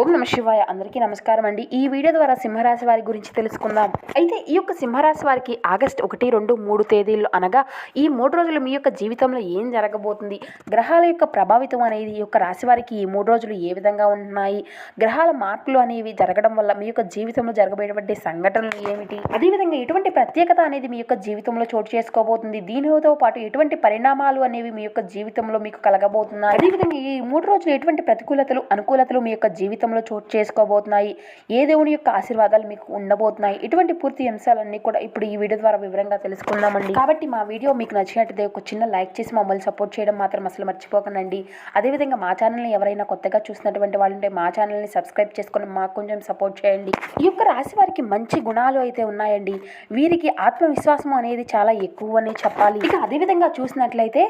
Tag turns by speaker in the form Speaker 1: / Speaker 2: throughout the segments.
Speaker 1: ఓం నమ శివాయ. అందరికీ నమస్కారం అండి. ఈ వీడియో ద్వారా సింహరాశి వారి గురించి తెలుసుకుందాం. అయితే ఈ యొక్క సింహరాశి వారికి ఆగస్ట్ ఒకటి రెండు మూడు తేదీలు అనగా ఈ మూడు రోజులు మీ యొక్క జీవితంలో ఏం జరగబోతుంది? గ్రహాల యొక్క ప్రభావితం అనేది ఈ యొక్క రాశి వారికి ఈ మూడు రోజులు ఏ విధంగా ఉంటున్నాయి గ్రహాల మార్పులు అనేవి జరగడం వల్ల మీ యొక్క జీవితంలో జరగబోయేటువంటి సంఘటనలు ఏమిటి? అదేవిధంగా ఎటువంటి ప్రత్యేకత అనేది మీ యొక్క జీవితంలో చోటు చేసుకోబోతుంది? దీనితో పాటు ఎటువంటి పరిణామాలు అనేవి మీ యొక్క జీవితంలో మీకు కలగబోతున్నాయి? అదేవిధంగా ఈ మూడు రోజులు ఎటువంటి ప్రతికూలతలు అనుకూలతలు మీ యొక్క జీవితం జీవితంలో చోటు చేసుకోబోతున్నాయి. ఏ దేవుని యొక్క ఆశీర్వాదాలు మీకు ఉండబోతున్నాయి? ఇటువంటి పూర్తి అంశాలన్నీ కూడా ఇప్పుడు ఈ వీడియో ద్వారా వివరంగా తెలుసుకుందామండి. కాబట్టి మా వీడియో మీకు నచ్చినట్టు ఒక చిన్న లైక్ చేసి మమ్మల్ని సపోర్ట్ చేయడం మాత్రం అసలు మర్చిపోకండి. అదేవిధంగా మా ఛానల్ని ఎవరైనా కొత్తగా చూసినటువంటి వాళ్ళు ఉంటే మా ఛానల్ని సబ్స్క్రైబ్ చేసుకొని మాకు కొంచెం సపోర్ట్ చేయండి. ఈ యొక్క రాశి వారికి మంచి గుణాలు అయితే ఉన్నాయండి. వీరికి ఆత్మవిశ్వాసం అనేది చాలా ఎక్కువ అని చెప్పాలి. ఇక అదేవిధంగా చూసినట్లయితే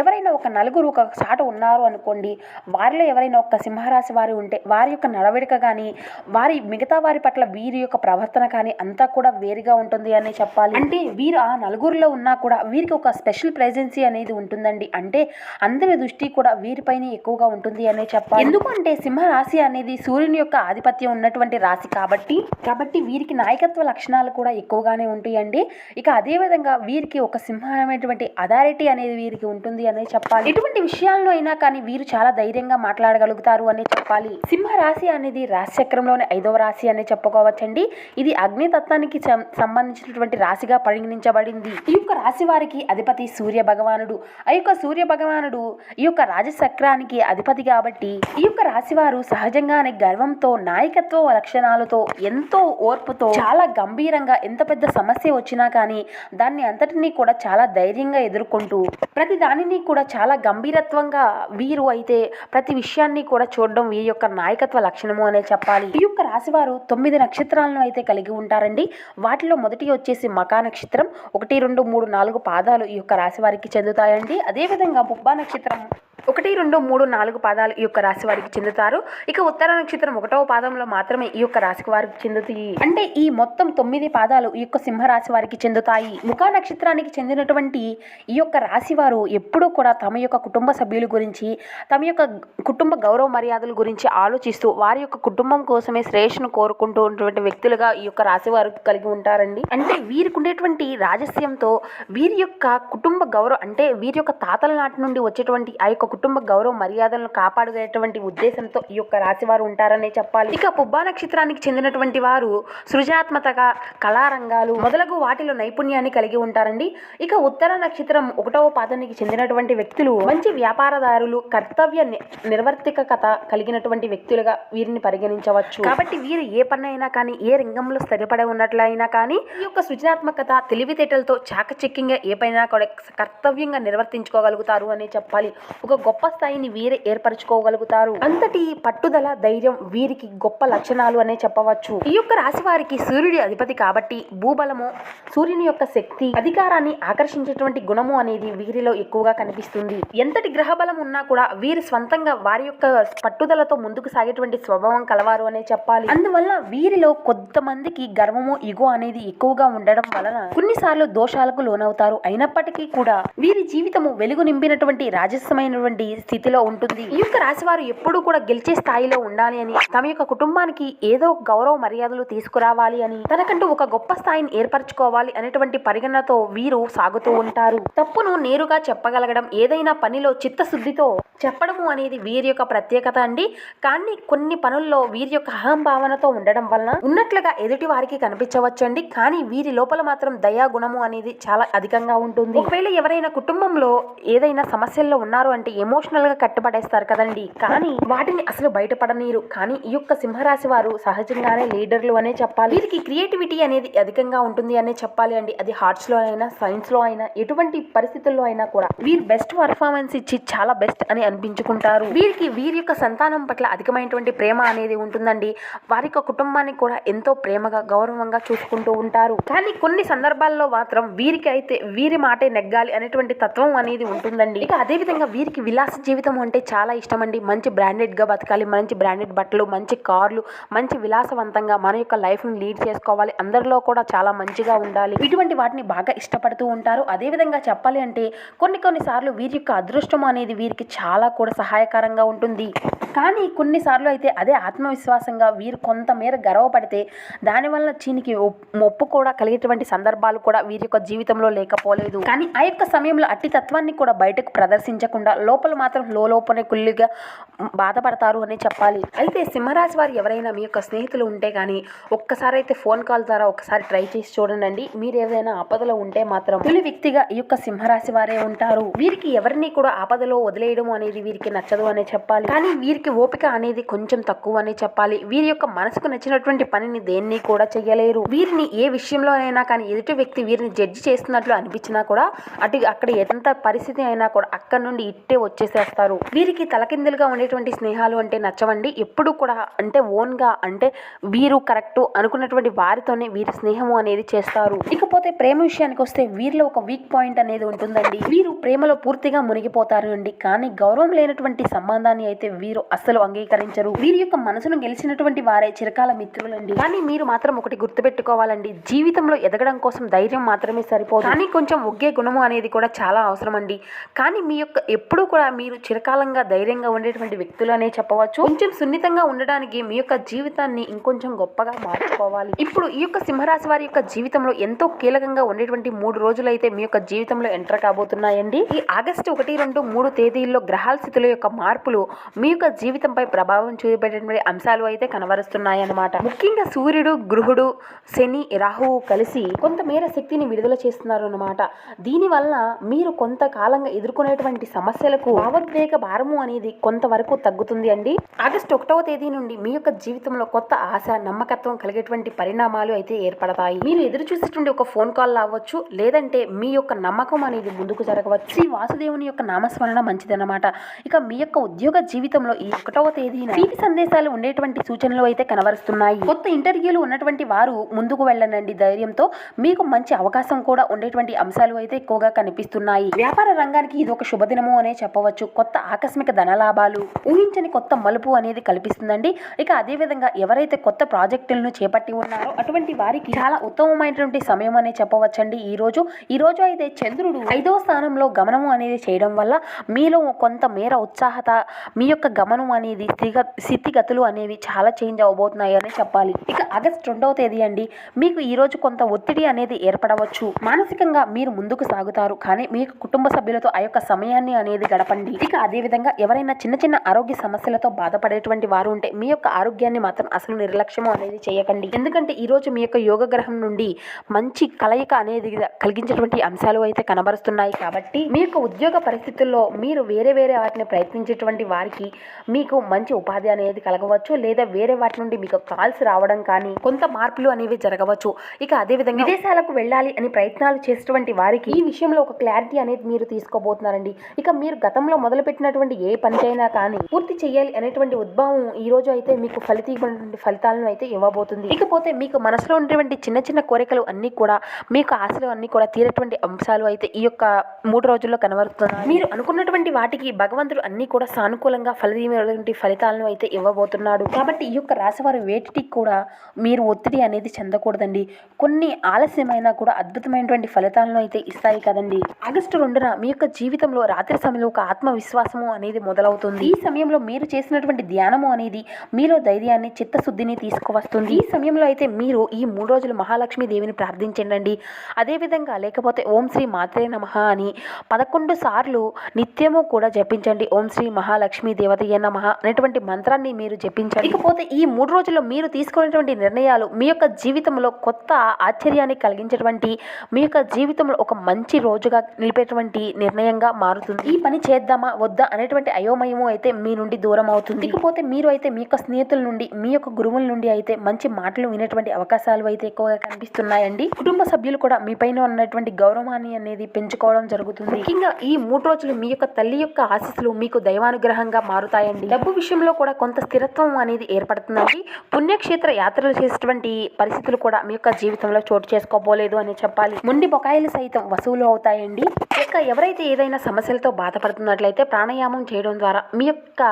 Speaker 1: ఎవరైనా ఒక నలుగురు ఒక చాట ఉన్నారు అనుకోండి. వారిలో ఎవరైనా ఒక సింహరాశి వారు ఉంటే వారి యొక్క నడవడిక కానీ వారి మిగతా వారి పట్ల వీరి యొక్క ప్రవర్తన కానీ అంతా కూడా వేరుగా ఉంటుంది అని చెప్పాలి. అంటే వీరు ఆ నలుగురిలో ఉన్నా కూడా వీరికి ఒక స్పెషల్ ప్రెజెన్సీ అనేది ఉంటుందండి. అంటే అందరి దృష్టి కూడా వీరిపైనే ఎక్కువగా ఉంటుంది అనే చెప్పాలి. ఎందుకంటే సింహ రాశి అనేది సూర్యుని యొక్క ఆధిపత్యం ఉన్నటువంటి రాశి కాబట్టి కాబట్టి వీరికి నాయకత్వ లక్షణాలు కూడా ఎక్కువగానే ఉంటాయండి. ఇక అదేవిధంగా వీరికి ఒక సింహమైనటువంటి అథారిటీ అనేది వీరికి ఉంటుంది అనే చెప్పాలి. ఎటువంటి విషయాల్లో అయినా కానీ వీరు చాలా ధైర్యంగా మాట్లాడగలుగుతారు అనే చెప్పాలి. సింహరాశి రాశి అనేది రాశి చక్రంలోని ఐదవ రాశి అని చెప్పుకోవచ్చండి. ఇది అగ్ని తత్వానికి సంబంధించినటువంటి రాశిగా పరిగణించబడింది. ఈ యొక్క రాశి వారికి అధిపతి సూర్య భగవానుడు. ఆ యొక్క సూర్య భగవానుడు ఈ యొక్క రాజచక్రానికి అధిపతి కాబట్టి ఈ యొక్క రాశి వారు సహజంగానే గర్వంతో నాయకత్వ లక్షణాలతో ఎంతో ఓర్పుతో చాలా గంభీరంగా ఎంత పెద్ద సమస్య వచ్చినా కానీ దాన్ని అంతటినీ కూడా చాలా ధైర్యంగా ఎదుర్కొంటూ ప్రతి దానిని కూడా చాలా గంభీరత్వంగా వీరు అయితే ప్రతి విషయాన్ని కూడా చూడడం వీరి యొక్క నాయకత్వం లక్షణము అనే చెప్పాలి. ఈ యొక్క రాశివారు తొమ్మిది నక్షత్రాలను అయితే కలిగి ఉంటారండి. వాటిలో మొదటి వచ్చేసి మకా నక్షత్రం ఒకటి రెండు మూడు నాలుగు పాదాలు ఈ యొక్క రాశి వారికి చెందుతాయండి. అదేవిధంగా బుబ్బా నక్షత్రం ఒకటి రెండు మూడు నాలుగు పాదాలు ఈ యొక్క రాశి వారికి చెందుతారు. ఇక ఉత్తర నక్షత్రం ఒకటవ పాదంలో మాత్రమే ఈ యొక్క రాశి వారికి చెందుతాయి. అంటే ఈ మొత్తం తొమ్మిది పాదాలు ఈ యొక్క సింహ రాశి వారికి చెందుతాయి. ముఖా నక్షత్రానికి చెందినటువంటి ఈ యొక్క రాశి వారు ఎప్పుడూ కూడా తమ యొక్క కుటుంబ సభ్యుల గురించి తమ యొక్క కుటుంబ గౌరవ మర్యాదల గురించి ఆలోచిస్తూ వారి యొక్క కుటుంబం కోసమే శ్రేష్ను కోరుకుంటూ ఉన్నటువంటి వ్యక్తులుగా ఈ యొక్క రాశి వారు కలిగి ఉంటారండి. అంటే వీరికి ఉండేటువంటి రాజస్యంతో వీరి యొక్క కుటుంబ గౌరవం అంటే వీరి యొక్క తాతల నాటి నుండి వచ్చేటువంటి ఆ యొక్క కుటుంబ గౌరవ మర్యాదలను కాపాడుకునేటువంటి ఉద్దేశంతో ఈ యొక్క రాశి వారు ఉంటారనే చెప్పాలి. ఇక పుబ్బా నక్షత్రానికి చెందినటువంటి వారు సృజనాత్మక కళారంగాలు మొదలగు వాటిలో నైపుణ్యాన్ని కలిగి ఉంటారండి. ఇక ఉత్తర నక్షత్రం ఒకటవ పాదానికి చెందినటువంటి వ్యక్తులు మంచి వ్యాపారదారులు కర్తవ్య ని- నిర్వర్తికత కలిగినటువంటి వ్యక్తులుగా వీరిని పరిగణించవచ్చు. కాబట్టి వీరు ఏ పనైనా కానీ ఏ రంగంలో స్థిరపడి ఉన్నట్లయినా కానీ ఈ యొక్క సృజనాత్మకత తెలివితేటలతో చాకచక్యంగా ఏ పైన కూడా కర్తవ్యంగా నిర్వర్తించుకోగలుగుతారు అని చెప్పాలి. ఒక గొప్ప స్థాయిని వీరే ఏర్పరచుకోగలుగుతారు. అంతటి పట్టుదల ధైర్యం వీరికి గొప్ప లక్షణాలు అనే చెప్పవచ్చు. ఈ యొక్క రాశి వారికి సూర్యుడి అధిపతి కాబట్టి భూబలము సూర్యుని యొక్క శక్తి అధికారాన్ని ఆకర్షించేటువంటి గుణము అనేది వీరిలో ఎక్కువగా కనిపిస్తుంది. ఎంతటి గ్రహ బలం ఉన్నా కూడా వీరు స్వంతంగా వారి యొక్క పట్టుదలతో ముందుకు సాగేటువంటి స్వభావం కలవారు అనే చెప్పాలి. అందువల్ల వీరిలో కొంతమందికి గర్వము ఇగో అనేది ఎక్కువగా ఉండడం వలన కొన్నిసార్లు దోషాలకు లోనవుతారు. అయినప్పటికీ కూడా వీరి జీవితము వెలుగు నింపినటువంటి రాజస్యమైనటువంటి స్థితిలో ఉంటుంది. ఈ యొక్క రాశివారు ఎప్పుడూ కూడా గెలిచే స్థాయిలో ఉండాలి అని తమ యొక్క కుటుంబానికి ఏదో గౌరవ మర్యాదలు తీసుకురావాలి అని తనకంటూ ఒక గొప్ప స్థాయిని ఏర్పరచుకోవాలి అనేటువంటి పరిగణనతో వీరు సాగుతూ ఉంటారు. తప్పును నేరుగా చెప్పగలగడం ఏదైనా పనిలో చిత్తశుద్ధితో చెప్పడము అనేది వీరి యొక్క ప్రత్యేకత అండి. కానీ కొన్ని పనుల్లో వీరి యొక్క అహంభావనతో ఉండడం వలన ఉన్నట్లుగా ఎదుటి వారికి కనిపించవచ్చండి. కానీ వీరి లోపల మాత్రం దయా గుణము అనేది చాలా అధికంగా ఉంటుంది. ఒకవేళ ఎవరైనా కుటుంబంలో ఏదైనా సమస్యల్లో ఉన్నారు అంటే ఎమోషనల్గా కట్టుబడేస్తారు కదండి. కానీ వాటిని అసలు బయటపడనీరు కానీ ఈ యొక్క సింహరాశి వారు సహజంగానే లీడర్లు అనే చెప్పాలి. వీరికి క్రియేటివిటీ అనేది అధికంగా ఉంటుంది అనే చెప్పాలి అండి. అది హార్ట్స్లో అయినా సైన్స్లో అయినా ఎటువంటి పరిస్థితుల్లో అయినా కూడా. వీరు బెస్ట్ పర్ఫార్మెన్స్ ఇచ్చి చాలా బెస్ట్ అని అనిపించుకుంటారు. వీరికి వీరి యొక్క సంతానం పట్ల అధికమైనటువంటి ప్రేమ అనేది ఉంటుందండి. వారి యొక్క కుటుంబాన్ని కూడా ఎంతో ప్రేమగా గౌరవంగా చూసుకుంటూ ఉంటారు. కానీ కొన్ని సందర్భాల్లో మాత్రం వీరికి అయితే వీరి మాటే నెగ్గాలి అనేటువంటి తత్వం అనేది ఉంటుందండి. ఇక అదే విధంగా వీరికి విలాస జీవితం అంటే చాలా ఇష్టం అండి మంచి బ్రాండెడ్గా బతకాలి మంచి బ్రాండెడ్ బట్టలు మంచి కార్లు మంచి విలాసవంతంగా మన యొక్క లైఫ్ని లీడ్ చేసుకోవాలి. అందరిలో కూడా చాలా మంచిగా ఉండాలి. ఇటువంటి వాటిని బాగా ఇష్టపడుతూ ఉంటారు. అదేవిధంగా చెప్పాలి అంటే కొన్ని కొన్నిసార్లు వీరి యొక్క అదృష్టం అనేది వీరికి చాలా కూడా సహాయకరంగా ఉంటుంది. కానీ కొన్నిసార్లు అయితే అదే ఆత్మవిశ్వాసంగా వీరు కొంతమేర గర్వపడితే దానివల్ల చీనికి ఒప్- మొప్పు కూడా కలిగేటువంటి సందర్భాలు కూడా వీరి యొక్క జీవితంలో లేకపోలేదు. కానీ ఆ యొక్క సమయంలో అట్టి తత్వాన్ని కూడా బయటకు ప్రదర్శించకుండా లోపల మాత్రం లోపలే కుళ్ళిగా బాధపడతారు అని చెప్పాలి. అయితే సింహరాశి వారు ఎవరైనా మీ యొక్క స్నేహితులు ఉంటే కానీ ఒక్కసారి అయితే ఫోన్ కాల్ ద్వారా ఒకసారి ట్రై చేసి చూడండి మీరు ఏదైనా ఆపదలో ఉంటే మాత్రం తొలి వ్యక్తిగా ఈ యొక్క సింహరాశి వారే ఉంటారు. వీరికి ఎవరిని కూడా ఆపదలో వదిలేయడం అనేది వీరికి నచ్చదు అనే చెప్పాలి. కానీ వీరికి ఓపిక అనేది కొంచెం తక్కువ అని చెప్పాలి. వీరి యొక్క మనసుకు నచ్చినటువంటి పనిని దేన్ని కూడా చేయలేరు వీరిని ఏ విషయంలోనైనా కానీ ఎదుటి వ్యక్తి వీరిని జడ్జి చేస్తున్నట్లు అనిపించినా కూడా అటు అక్కడ ఎంత పరిస్థితి అయినా కూడా అక్కడ నుండి ఇట్టే వచ్చేసేస్తారు. వీరికి తలకిందులుగా ఉండేటువంటి స్నేహాలు అంటే నచ్చవండి. ఎప్పుడు కూడా అంటే ఓన్గా అంటే వీరు కరెక్ట్ అనుకున్నటువంటి వారితోనే వీరి స్నేహము అనేది చేస్తారు. ఇకపోతే ప్రేమ విషయానికి వస్తే వీరిలో ఒక వీక్ పాయింట్ అనేది ఉంటుందండి. వీరు ప్రేమలో పూర్తిగా మునిగిపోతారు అండి. కానీ గౌరవం లేనటువంటి సంబంధాన్ని అయితే వీరు అస్సలు అంగీకరించరు. వీరి యొక్క మనసును గెలిచినటువంటి వారే చిరకాల మిత్రులండి. కానీ మీరు మాత్రం ఒకటి గుర్తుపెట్టుకోవాలండి. జీవితంలో ఎదగడం కోసం ధైర్యం మాత్రమే సరిపోదు. కానీ కొంచెం ఒగ్గే గుణము అనేది కూడా చాలా అవసరం అండి కానీ మీ యొక్క ఎప్పుడూ కూడా మీరు చిరకాలంగా ధైర్యంగా ఉండేటువంటి వ్యక్తులు అనే చెప్పవచ్చు. కొంచెం సున్నితంగా ఉండడానికి మీ యొక్క జీవితాన్ని ఇంకొంచెం గొప్పగా మార్చుకోవాలి. ఇప్పుడు ఈ యొక్క సింహరాశి వారి యొక్క జీవితంలో ఎంతో కీలకంగా ఉండేటువంటి మూడు రోజులు అయితే మీ యొక్క జీవితంలో ఎంటర్ కాబోతున్నాయండి. ఈ ఆగస్టు ఒకటి రెండు మూడు తేదీల్లో గ్రహాల స్థితుల యొక్క మార్పులు మీ యొక్క జీవితంపై ప్రభావం చూపెట్టినటువంటి అంశాలు అయితే కనబరుస్తున్నాయి అన్నమాట ముఖ్యంగా సూర్యుడు గృహుడు శని రాహువు కలిసి కొంతమేర శక్తిని విడుదల చేస్తున్నారు అనమాట దీనివల్ల మీరు కొంతకాలంగా ఎదుర్కొనేటువంటి సమస్యలకు భావోద్వేగ భారము అనేది కొంతవరకు తగ్గుతుంది అండి. ఆగస్టు ఒకటవ తేదీ నుండి మీ యొక్క జీవితంలో కొత్త ఆశ నమ్మకత్వం కలిగేటువంటి పరిణామాలు అయితే ఏర్పడతాయి. మీరు ఎదురు చూసేటువంటి ఒక ఫోన్ కాల్ అవ్వచ్చు లేదంటే మీ యొక్క నమ్మకం అనేది ముందుకు జరగవచ్చు. శ్రీ వాసుదేవుని యొక్క నామస్మరణ మంచిదన్నమాట. ఇక మీ యొక్క ఉద్యోగ జీవితంలో ఈ ఒకటవ తేదీన తీపి సందేశాలు ఉండేటువంటి సూచనలు అయితే కనబరుస్తున్నాయి. కొత్త ఇంటర్వ్యూలు ఉన్నటువంటి వారు ముందుకు వెళ్ళనండి. ధైర్యంతో మీకు మంచి అవకాశం కూడా ఉండేటువంటి అంశాలు అయితే ఎక్కువగా కనిపిస్తున్నాయి. వ్యాపార రంగానికి ఇది ఒక శుభదినము అనే చెప్పవచ్చు. కొత్త ఆకస్మిక ధనలాభాలు ఊహించని కొత్త మలుపు అనేది కల్పిస్తుందండి. ఇక అదే విధంగా ఎవరైతే కొత్త ప్రాజెక్టులను చేపట్టి ఉన్నారో అటువంటి వారికి చాలా ఉత్తమమైనటువంటి సమయం అనే చెప్పవచ్చండి. ఈ రోజు ఈ రోజు అయితే చంద్రుడు ఐదవ స్థానంలో గమనము అనేది చేయడం వల్ల మీలో కొంత మేర ఉత్సాహత మీ యొక్క గమనం అనేది స్థితిగ స్థితిగతులు అనేవి చాలా చేంజ్ అవబోతున్నాయి అని చెప్పాలి. ఇక ఆగస్ట్ రెండవ తేదీ అండి. మీకు ఈరోజు కొంత ఒత్తిడి అనేది ఏర్పడవచ్చు. మానసికంగా మీరు ముందుకు సాగుతారు. కానీ మీ కుటుంబ సభ్యులతో ఆ యొక్క సమయాన్ని అనేది గడపండి. ఇక అదే విధంగా ఎవరైనా చిన్న చిన్న ఆరోగ్య సమస్యలతో బాధపడేటువంటి వారు ఉంటే మీ యొక్క ఆరోగ్యాన్ని మాత్రం అసలు నిర్లక్ష్యం అనేది చేయకండి. ఎందుకంటే ఈరోజు మీ యొక్క యోగ గ్రహం నుండి మంచి కలయిక అనేది కలిగించేటువంటి అంశాలు అయితే కనబరుస్తున్నాయి. కాబట్టి మీ యొక్క ఉద్యోగ పరిస్థితుల్లో మీరు వేరే వేరే వాటిని ప్రయత్నించేటువంటి వారికి మీకు మంచి ఉపాధి అనేది కలగవచ్చు లేదా వేరే వాటి నుండి మీకు కాల్స్ రావడం కానీ కొంత మార్పులు అనేవి జరగవచ్చు. ఇక అదే విధంగా విదేశాలకు వెళ్ళాలి అని ప్రయత్నాలు చేసేటువంటి వారికి ఈ విషయంలో ఒక క్లారిటీ అనేది మీరు తీసుకోబోతున్నారండి. ఇక మీరు గతంలో మొదలుపెట్టినటువంటి ఏ పనికైనా కానీ పూర్తి చేయాలి అనేటువంటి ఉద్భవం ఈ రోజు అయితే మీకు ఫలితీయమైనటువంటి ఫలితాలను అయితే ఇవ్వబోతుంది. ఇకపోతే మీకు మనసులో ఉన్నటువంటి చిన్న చిన్న కోరికలు అన్నీ కూడా మీకు ఆశలు అన్నీ కూడా తీరేటువంటి అంశాలు అయితే ఈ యొక్క మూడు రోజుల్లో కనబడుతున్నాయి మీరు అనుకున్నటువంటి వాటికి భగవంతుడు అన్ని కూడా సానుకూలంగా ఫలితీయమైనటువంటి ఫలితాలను అయితే ఇవ్వబోతున్నాడు. కాబట్టి ఈ యొక్క రాశివారి వేటికి కూడా మీరు ఒత్తిడి అనేది చెందకూడదండి. కొన్ని ఆలస్యమైనా కూడా అద్భుతమైనటువంటి ఫలితాలను అయితే ఇస్తాయి కదండి. ఆగస్టు రెండున మీ యొక్క జీవితంలో రాత్రి సమయంలో ఒక ఆత్మవిశ్వాసము అనేది మొదలవుతుంది. ఈ సమయంలో మీరు చేసినటువంటి ధ్యానము అనేది మీలో ధైర్యాన్ని చిత్తశుద్ధిని తీసుకువస్తుంది. ఈ సమయంలో అయితే మీరు ఈ మూడు రోజులు మహాలక్ష్మి దేవిని ప్రార్థించండి అదేవిధంగా లేకపోతే ఓం శ్రీ మాత్రే నమ అని పదకొండు సార్లు నిత్యము కూడా జపించండి. ఓం శ్రీ మహాలక్ష్మి దేవతయ్య నమ అనేటువంటి మంత్రాన్ని మీరు జపించండి ఇకపోతే ఈ మూడు రోజుల్లో మీరు తీసుకునేటువంటి నిర్ణయాలు మీ యొక్క జీవితంలో కొత్త ఆశ్చర్యాన్ని కలిగించేటువంటి మీ యొక్క జీవితంలో ఒక మంచి రోజుగా నిలిపేటువంటి నిర్ణయంగా మారుతుంది. ఈ పని చేద్దామా వద్దా అనేటువంటి అయోమయము అయితే మీ నుండి దూరం అవుతుంది. ఇకపోతే మీరు అయితే మీ యొక్క స్నేహితుల నుండి మీ యొక్క గురువుల నుండి అయితే మంచి మాటలు వినేటువంటి అవకాశాలు అయితే ఎక్కువగా కనిపిస్తున్నాయండి. కుటుంబ సభ్యులు కూడా మీ పైన ఉన్నటువంటి గౌరవాన్ని అనేది పెంచుకోవడం జరుగుతుంది. ముఖ్యంగా ఈ మూడు రోజులు మీ యొక్క తల్లి యొక్క ఆశీస్సులు మీకు దైవానుగ్రహంగా మారుతాయండి. డబ్బు విషయంలో కూడా కొంత స్థిరత్వం అనేది ఏర్పడుతుందండి. పుణ్యక్షేత్ర యాత్రలు చేసేటువంటి పరిస్థితులు కూడా మీ యొక్క జీవితంలో చోటు చేసుకోబోలేదు అని చెప్పాలి. ముండి బొకాయిలు సైతం వసూలు అవుతాయండి. ఇక ఎవరైతే ఏదైనా సమస్యలతో బాధపడుతున్నట్లయితే ప్రాణాయామం చేయడం ద్వారా మీ యొక్క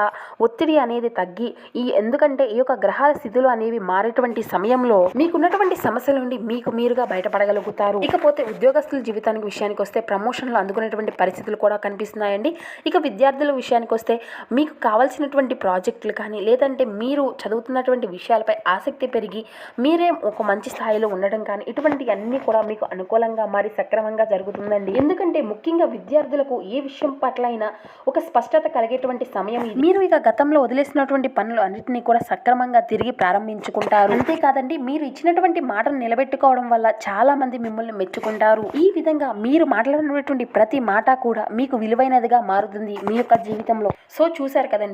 Speaker 1: ఒత్తిడి అనేది తగ్గి ఈ ఎందుకంటే ఈ యొక్క గ్రహాల స్థితులు అనేవి మారేటువంటి సమయంలో మీకున్నటువంటి సమస్యల నుండి మీకు మీరుగా బయటపడగలుగుతారు. ఇకపోతే ఉద్యోగస్తుల జీవితానికి విషయానికి వస్తే ప్రమోషన్లు అందుకునేటువంటి పరిస్థితులు కూడా కనిపిస్తున్నాయండి. ఇక విద్యార్థుల విషయానికి వస్తే మీకు కావాల్సిన కావాల్సినటువంటి ప్రాజెక్టులు కానీ లేదంటే మీరు చదువుతున్నటువంటి విషయాలపై ఆసక్తి పెరిగి మీరే ఒక మంచి స్థాయిలో ఉండడం కానీ ఇటువంటి అన్నీ కూడా మీకు అనుకూలంగా మరి సక్రమంగా జరుగుతుందండి. ఎందుకంటే ముఖ్యంగా విద్యార్థులకు ఏ విషయం పట్ల అయినా ఒక స్పష్టత కలిగేటువంటి సమయం మీరు ఇక గతంలో వదిలేసినటువంటి పనులు అన్నింటినీ కూడా సక్రమంగా తిరిగి ప్రారంభించుకుంటారు. అంతేకాదండి మీరు ఇచ్చినటువంటి మాటను నిలబెట్టుకోవడం వల్ల చాలా మంది మిమ్మల్ని మెచ్చుకుంటారు. ఈ విధంగా మీరు మాట్లాడినటువంటి ప్రతి మాట కూడా మీకు విలువైనదిగా మారుతుంది మీ యొక్క జీవితంలో. సో చూశారు కదండి